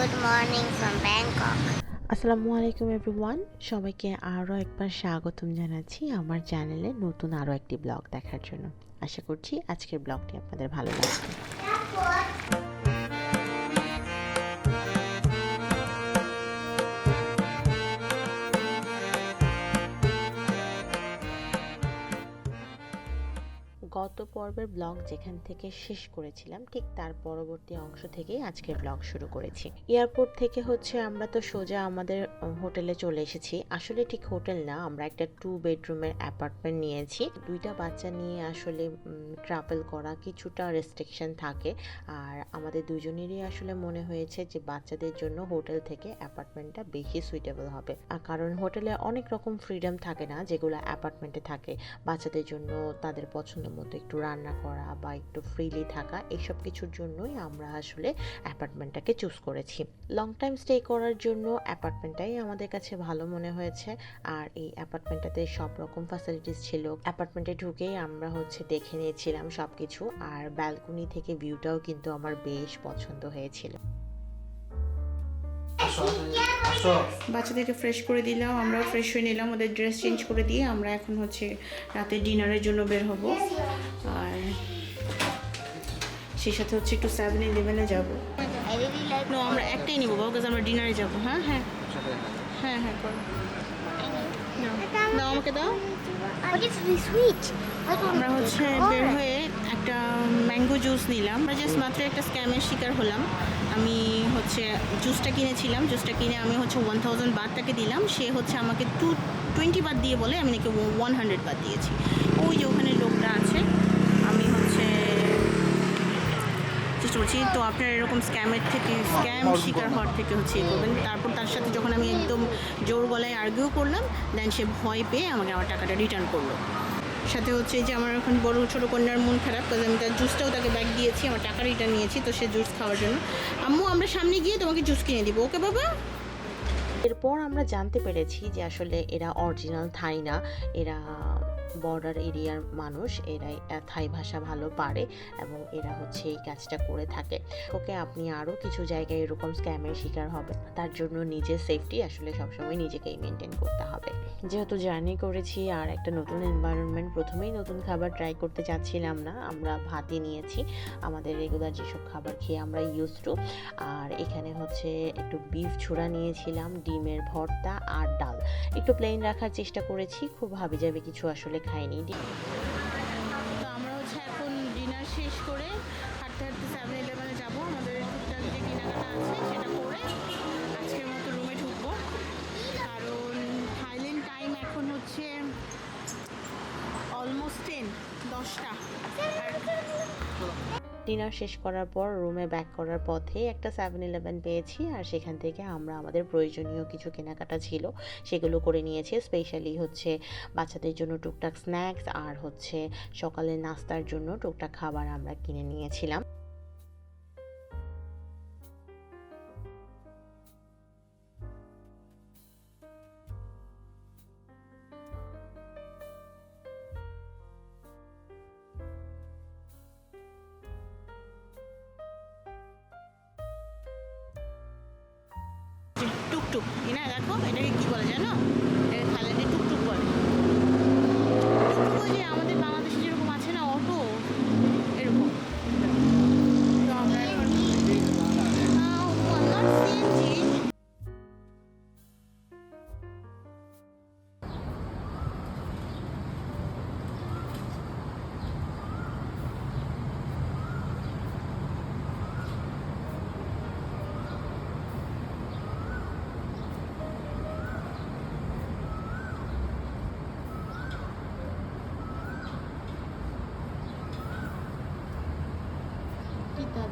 Good morning from Bangkok আসসালামু আলাইকুম everyone সবাইকে আরও একবার স্বাগতম জানাচ্ছি আমার চ্যানেলে নতুন আরও একটি ব্লগ দেখার জন্য। আশা করছি আজকের ব্লগটি আপনাদের ভালো লাগবে। গত পর্বের ব্লগ যেখান থেকে শেষ করেছিলাম, ঠিক তার পরবর্তী অংশ থেকেই আজকের ব্লগ শুরু করেছি। এয়ারপোর্ট থেকে হচ্ছে আমরা তো সোজা আমাদের হোটেলে চলে এসেছি। আসলে ঠিক হোটেল না, আমরা একটা টু বেডরুমের অ্যাপার্টমেন্ট নিয়েছি। দুইটা বাচ্চা নিয়ে আসলে ট্রাভেল করা কিছুটা রেস্ট্রিকশন থাকে। আর আমাদের দুজনেরই আসলে মনে হয়েছে যে বাচ্চাদের জন্য হোটেল থেকে অ্যাপার্টমেন্টটা বেশি সুইটেবল হবে। কারণ হোটেলে অনেক রকম ফ্রিডম থাকে না, যেগুলো অ্যাপার্টমেন্টে থাকে। বাচ্চাদের জন্য তাদের পছন্দ মতো একটু রান্না করা বা একটু ফ্রিলি থাকা এইসব কিছুর জন্যই আমরা আসলে অ্যাপার্টমেন্টটাকে চুজ করেছি। লং টাইম স্টে করার জন্য অ্যাপার্টমেন্টটাই আমাদের কাছে ভালো মনে হয়েছে। আর এই অ্যাপার্টমেন্টটাতে সব রকম ফ্যাসিলিটিস ছিল। অ্যাপার্টমেন্টে ঢুকেই আমরা হচ্ছে দেখে নিয়েছিলাম সব কিছু আর ব্যালকনি থেকে ভিউটাও কিন্তু আমার বেশ পছন্দ হয়েছিল। বাচ্চাদেরকে ফ্রেশ করে দিলাম আমরাও ফ্রেশ হয়ে নিলাম ওদের ড্রেস চেঞ্জ করে দিয়ে আমরা এখন হচ্ছে রাতে ডিনারের জন্য বের হব। আর সেই সাথে হচ্ছে একটু সেভেন ইলেভেনে যাব। নো আমরা একটাই নিবো বাবু কাজ আমরা ডিনারে যাব। হ্যাঁ হ্যাঁ। হ্যাঁ হ্যাঁ করো। দাও। আমাকে দাও। Don't আমরা হচ্ছে বের হয়ে একটা ম্যাঙ্গো জুস নিলাম। আমরা জাস্ট মাত্র একটা স্ক্যামের শিকার হলাম। আমি হচ্ছে জুসটা কিনেছিলাম। জুসটা কিনে আমি হচ্ছে ওয়ান থাউজেন্ড বারটাকে দিলাম। সে হচ্ছে আমাকে টু টোয়েন্টি বাদ দিয়ে বলে আমি নাকি ওয়ান হান্ড্রেড বাদ দিয়েছি। ওই যে ওখানে লোকটা আছে, আমি হচ্ছে চেষ্টা করছি। তো আপনার এরকম স্ক্যামের থেকে স্ক্যাম শিকার হওয়ার থেকে হচ্ছে ইয়ে করবেন। তারপর তার সাথে যখন আমি একদম জোর গলায় আর্গিউ করলাম দেন সে ভয় পেয়ে আমাকে আমার টাকাটা রিটার্ন করল। সাথে হচ্ছে যে আমার এখন বড় ছোটো কন্যার মন খারাপ কাজ আমি তার জুসটাও তাকে ব্যাগ দিয়েছি, আমার টাকা রিটার্ন নিয়েছি, তো সে জুস খাওয়ার জন্য। আম্মু, আমরা সামনে গিয়ে তোমাকে জুস কিনে দিব, ওকে বাবা? এরপর আমরা জানতে পেরেছি যে আসলে এরা অরিজিনাল থাই না, এরা বর্ডার এরিয়ার মানুষ, এরাই থাই ভাষা ভালো পারে এবং এরা হচ্ছে এই কাজটা করে থাকে। ওকে আপনি আরও কিছু জায়গায় এরকম স্ক্যামের শিকার হবে তার জন্য নিজের সেফটি আসলে সবসময় নিজেকেই মেনটেন করতে হবে। যেহেতু জার্নি করেছি আর একটা নতুন এনভায়রনমেন্ট প্রথমেই নতুন খাবার ট্রাই করতে চাচ্ছিলাম না, আমরা ভাতই নিয়েছি। আমাদের রেগুলার যেসব খাবার খেয়ে আমরা ইউজ টু আর এখানে হচ্ছে একটু বিফ ছোড়া নিয়েছিলাম, ডিমের ভর্তা আর ডাল। একটু প্লেন রাখার চেষ্টা করেছি, খুব হাবি যাবে কিছু আসলে খাইনি ডি- তো ডিনার শেষ করার পর রুমে ব্যাক করার পথে একটা সেভেন ইলেভেন পেয়েছি আর সেখান থেকে আমরা আমাদের প্রয়োজনীয় কিছু কেনাকাটা ছিল সেগুলো করে নিয়েছি স্পেশালি হচ্ছে বাচ্চাদের জন্য টুকটাক স্ন্যাক্স আর হচ্ছে সকালের নাস্তার জন্য টুকটাক খাবার আমরা কিনে নিয়েছিলাম।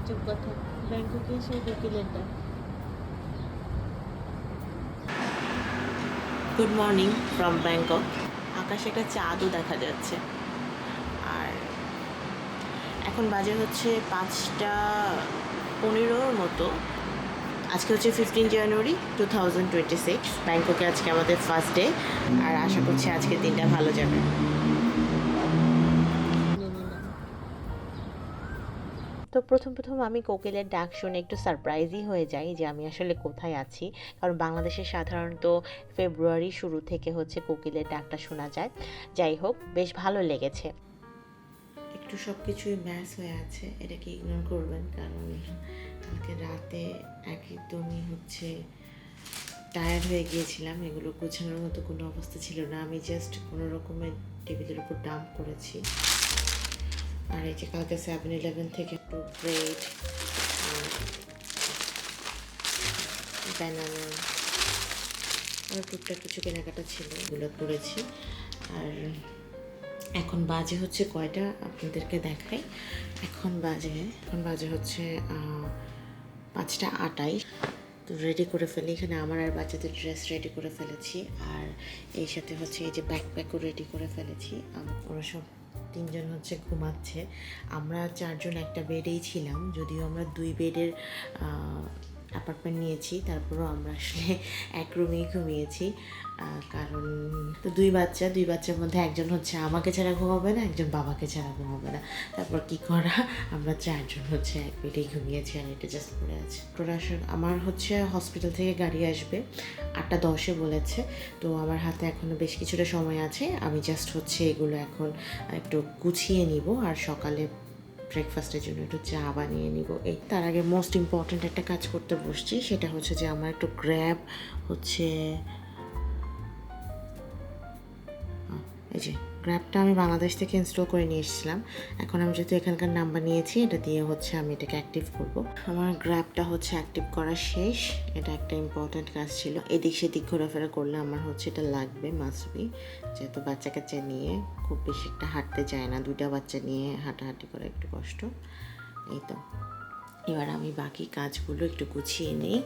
কি কথা। ব্যাংককে এসে কোকিলেরটা গুড মর্নিং ফ্রম ব্যাংকক আকাশে একটা চাঁদও দেখা যাচ্ছে। আর এখন বাজে হচ্ছে পাঁচটা পনেরোর মতো। আজকে হচ্ছে fifteen January two thousand twenty six ব্যাংককে আজকে আমাদের ফার্স্ট ডে আর আশা করছি আজকের দিনটা ভালো যাবে। তো প্রথম প্রথম আমি কোকিলের ডাক শুনে একটু সারপ্রাইজই হয়ে যাই যে আমি আসলে কোথায় আছি। কারণ বাংলাদেশে সাধারণত ফেব্রুয়ারি শুরু থেকে হচ্ছে কোকিলের ডাকটা শোনা যায়। যাই হোক, বেশ ভালো লেগেছে। একটু সব কিছুই ম্যাচ হয়ে আছে, এটাকে ইগনোর করবেন কারণ কালকে রাতে একদমই হচ্ছে টায়ার্ড হয়ে গিয়েছিলাম। এগুলো গোছানোর মতো কোনো অবস্থা ছিল না। আমি জাস্ট কোনো রকমের টেবিলের উপর ডাম্প করেছি। আর এই যে কালকে সেভেন ইলেভেন থেকে একটু ব্রেড ব্যানানা আর টুকটাক কিছু কেনাকাটা ছিল এগুলো করেছি। আর এখন বাজে হচ্ছে কয়টা? আপনাদেরকে দেখাই। এখন বাজে এখন বাজে হচ্ছে পাঁচটা আটাইশ তো রেডি করে ফেলি। এখানে আমার আর বাচ্চাদের ড্রেস রেডি করে ফেলেছি। আর এই সাথে হচ্ছে এই যে ব্যাকপ্যাকও রেডি করে ফেলেছি। ওরা সব তিনজন হচ্ছে ঘুমাচ্ছে। আমরা চারজন একটা বেডেই ছিলাম যদিও আমরা দুই বেডের অ্যাপার্টমেন্ট নিয়েছি, তারপরও আমরা আসলে এক রুমেই ঘুমিয়েছি। কারণ তো দুই বাচ্চা, দুই বাচ্চার মধ্যে একজন হচ্ছে আমাকে ছাড়া ঘুমাবে না, একজন বাবাকে ছাড়া ঘুমাবে না। তারপর কি করা? আমরা চারজন হচ্ছে এক বেডেই ঘুমিয়েছি আর এটা জাস্ট পড়ে আছে। প্রোডাকশন আমার হচ্ছে হসপিটাল থেকে গাড়ি আসবে আটটা দশে বলেছে। তো আমার হাতে এখনও বেশ কিছুটা সময় আছে। আমি জাস্ট হচ্ছে এগুলো এখন একটু গুছিয়ে নিব। আর সকালে ব্রেকফাস্টের জন্য একটু চা বানিয়ে নিব। এই তার আগে মোস্ট ইম্পর্ট্যান্ট একটা কাজ করতে বসছি, সেটা হচ্ছে যে আমার একটু গ্র্যাব হচ্ছে এই যে গ্র্যাবটা আমি বাংলাদেশ থেকে ইনস্টল করে নিয়ে এসেছিলাম। এখন আমি যেহেতু এখানকার নাম্বার নিয়েছি, এটা দিয়ে হচ্ছে আমি এটাকে অ্যাক্টিভ করব। আমার গ্র্যাবটা হচ্ছে অ্যাক্টিভ করা শেষ। এটা একটা ইম্পর্ট্যান্ট কাজ ছিল। এদিক সেদিক ঘোরাফেরা করলে আমার হচ্ছে এটা লাগবে মাসবি যেহেতু বাচ্চা কাচ্চা নিয়ে খুব বেশি একটা হাঁটতে চায় না, দুইটা বাচ্চা নিয়ে হাঁটাহাঁটি করা একটু কষ্ট। এই তো। এবার আমি বাকি কাজগুলো একটু গুছিয়ে নিই।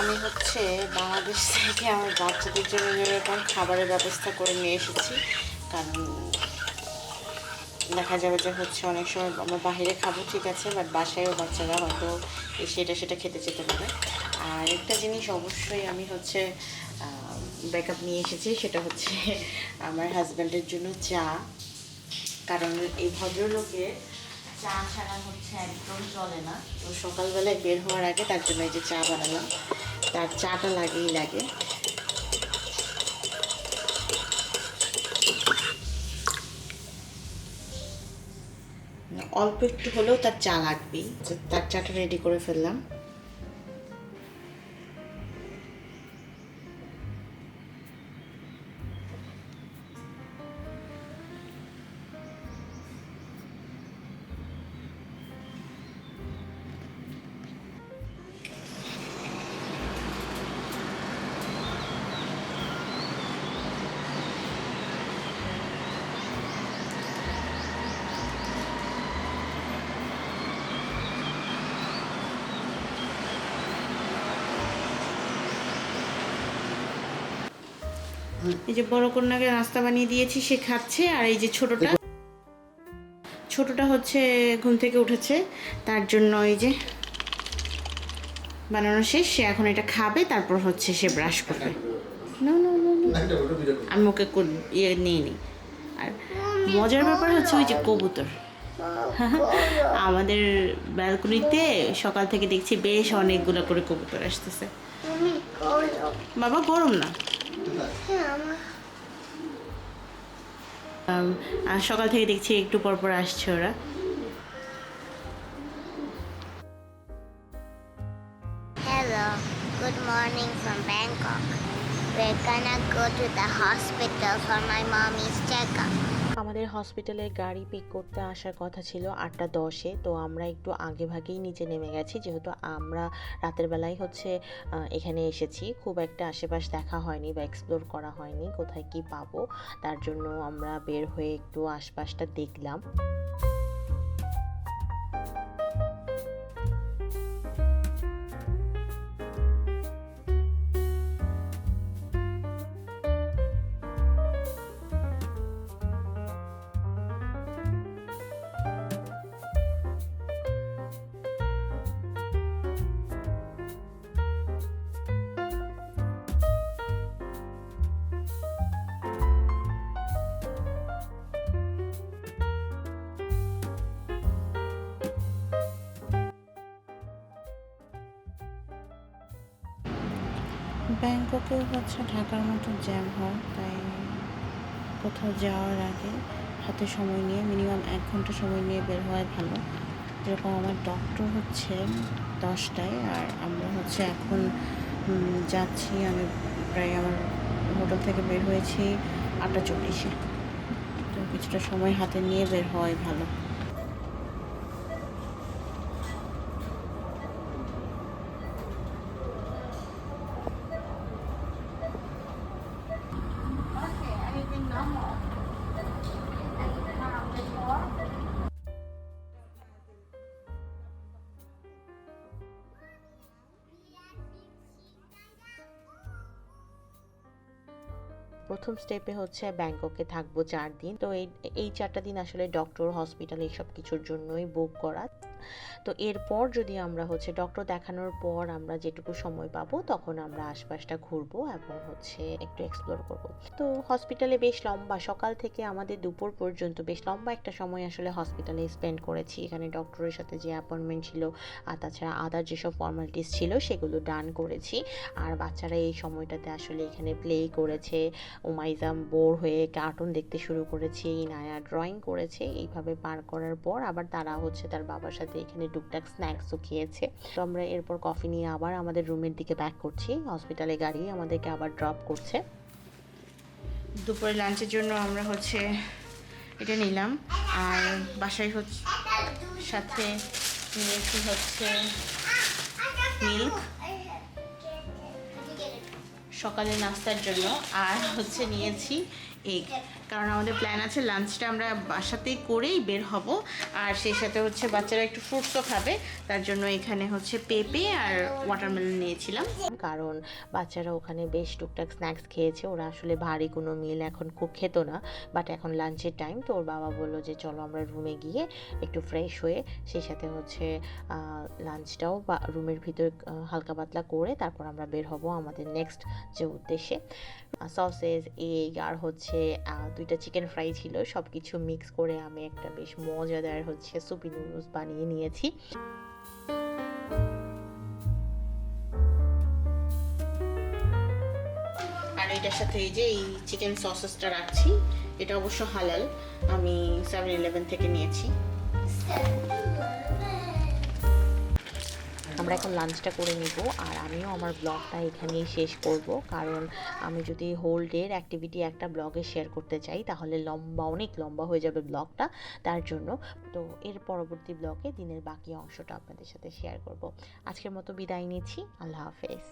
আমি হচ্ছে বাংলাদেশ থেকে আমার বাচ্চাদের জন্য এরকম খাবারের ব্যবস্থা করে নিয়ে এসেছি। কারণ দেখা যাবে যে হচ্ছে অনেক সময় আমরা বাইরে খাব, ঠিক আছে বাট বাসায়ও বাচ্চারা হয়তো সেটা সেটা খেতে যেতে পারে। আর একটা জিনিস অবশ্যই আমি হচ্ছে ব্যাকআপ নিয়ে এসেছি, সেটা হচ্ছে আমার হাজব্যান্ডের জন্য চা। কারণ এই ভদ্রলোকের চা ছাড়া হচ্ছে একদম চলে না। তো সকালবেলায় বের হওয়ার আগে তার জন্য এই যে চা বানালাম। তার চাটা লাগেই লাগে। অল্প একটু হলেও তার চা লাগবেই। তার চাটা রেডি করে ফেললাম। এই যে বড় কন্যাকে নাস্তা বানিয়ে দিয়েছি সে খাচ্ছে আর এই যে ছোটটা ছোটটা হচ্ছে ঘুম থেকে উঠেছে তার জন্য এই যে বানানো শেষ সে এখন এটা খাবে তারপর হচ্ছে সে ব্রাশ করবে। না না না আমি ওকে ইয়ে নিয়ে নিই। আর মজার ব্যাপার হচ্ছে ওই যে কবুতর। আমাদের ব্যালকনিতে সকাল থেকে দেখছি বেশ অনেকগুলো করে কবুতর আসতেছে। বাবা গরম না? হ্যাঁ আমার আম, আর সকাল থেকে দেখছি একটু পর পর আসছে ওরা Hello, good morning from Bangkok. We're gonna go to the hospital for my mommy's checkup. আমাদের হসপিটালে গাড়ি পিক করতে আসার কথা ছিল আটটা দশে, তো আমরা একটু আগে ভাগেই নিচে নেমে গেছি। যেহেতু আমরা রাতের বেলায় হচ্ছে এখানে এসেছি, খুব একটা আশেপাশ দেখা হয়নি বা এক্সপ্লোর করা হয়নি, কোথায় কি পাবো, তার জন্য আমরা বের হয়ে একটু আশপাশটা দেখলাম। ব্যাংককেও হচ্ছে ঢাকার মতো জ্যাম হয়, তাই কোথাও যাওয়ার আগে হাতে সময় নিয়ে মিনিমাম এক ঘণ্টা সময় নিয়ে বের হওয়াই ভালো। যেরকম আমার ডক্টর হচ্ছে দশটায় আর আমরা হচ্ছে এখন যাচ্ছি, আমি প্রায় আমার হোটেল থেকে বের হয়েছি আটটা চল্লিশে। তো কিছুটা সময় হাতে নিয়ে বের হওয়াই ভালো। প্রথম স্টেপে হচ্ছে ব্যাংককে থাকব চার দিন। তো এই চারটা দিন আসলে ডক্টর হসপিটাল এইসব কিছুর জন্যই বুক করা। তো এরপর যদি আমরা হচ্ছে ডক্টর দেখানোর পর আমরা যেটুকু সময় পাবো, তখন আমরা আশপাশটা ঘুরবো এবং হচ্ছে একটু এক্সপ্লোর করব। তো হসপিটালে বেশ লম্বা, সকাল থেকে আমাদের দুপুর পর্যন্ত বেশ লম্বা একটা সময় আসলে হসপিটালে স্পেন্ড করেছি। এখানে ডক্টরের সাথে যে অ্যাপয়েন্টমেন্ট ছিল আর তাছাড়া আদার যেসব ফর্মালিটিস ছিল সেগুলো ডান করেছি। আর বাচ্চারা এই সময়টাতে আসলে এখানে প্লে করেছে ওমাইজাম বোর হয়ে কার্টুন দেখতে শুরু করেছে, ইনায়া ড্রয়িং করেছে। এইভাবে পার করার পর আবার তারা হচ্ছে তার বাবার সাথে এখানে টুকটাক স্ন্যাক্সও খেয়েছে। তো আমরা এরপর কফি নিয়ে আবার আমাদের রুমের দিকে ব্যাক করছি। হসপিটালে গাড়ি আমাদেরকে আবার ড্রপ করছে। দুপুরে লাঞ্চের জন্য আমরা হচ্ছে এটা নিলাম। আর বাসায় হচ্ছে সাথে নিয়েছি হচ্ছে মিল্ক সকালে নাস্তার জন্য। আর হচ্ছে নিয়েছি এগ কারণ আমাদের প্ল্যান আছে লাঞ্চটা আমরা বাসাতেই করেই বের হব। আর সেই সাথে হচ্ছে বাচ্চারা একটু ফ্রুটসও খাবে, তার জন্য এখানে হচ্ছে পেঁপে আর ওয়াটারমেলন নিয়েছিলাম। কারণ বাচ্চারা ওখানে বেশ টুকটাক স্ন্যাক্স খেয়েছে, ওরা আসলে ভারী কোনো মিল এখন খুব খেত না বাট এখন লাঞ্চের টাইম তো ওর বাবা বলল যে চলো আমরা রুমে গিয়ে একটু ফ্রেশ হয়ে সেই সাথে হচ্ছে লাঞ্চটাও বা রুমের ভিতর হালকা পাতলা করে তারপর আমরা বের হব আমাদের নেক্সট যে উদ্দেশ্যে। সসেস এগ আর হচ্ছে দুইটা চিকেন ফ্রাই ছিল সব কিছু মিক্স করে আমি একটা বেশ মজাদার হচ্ছে সুপি নুডলস বানিয়ে নিয়েছি। আর এটার সাথে এই যে এই চিকেন সসেসটা রাখছি, এটা অবশ্য হালাল, আমি সেভেন ইলেভেন থেকে নিয়েছি। আমরা এখন লাঞ্চটা করে নিব আর আমিও আমার ব্লগটা এখানেই শেষ করব। কারণ আমি যদি হোল ডের অ্যাক্টিভিটি একটা ব্লগে শেয়ার করতে চাই, তাহলে লম্বা, অনেক লম্বা হয়ে যাবে ব্লগটা তার জন্য তো এর পরবর্তী ব্লগে দিনের বাকি অংশটা আপনাদের সাথে শেয়ার করব। আজকের মতো বিদায় নিচ্ছি। আল্লাহ হাফেজ।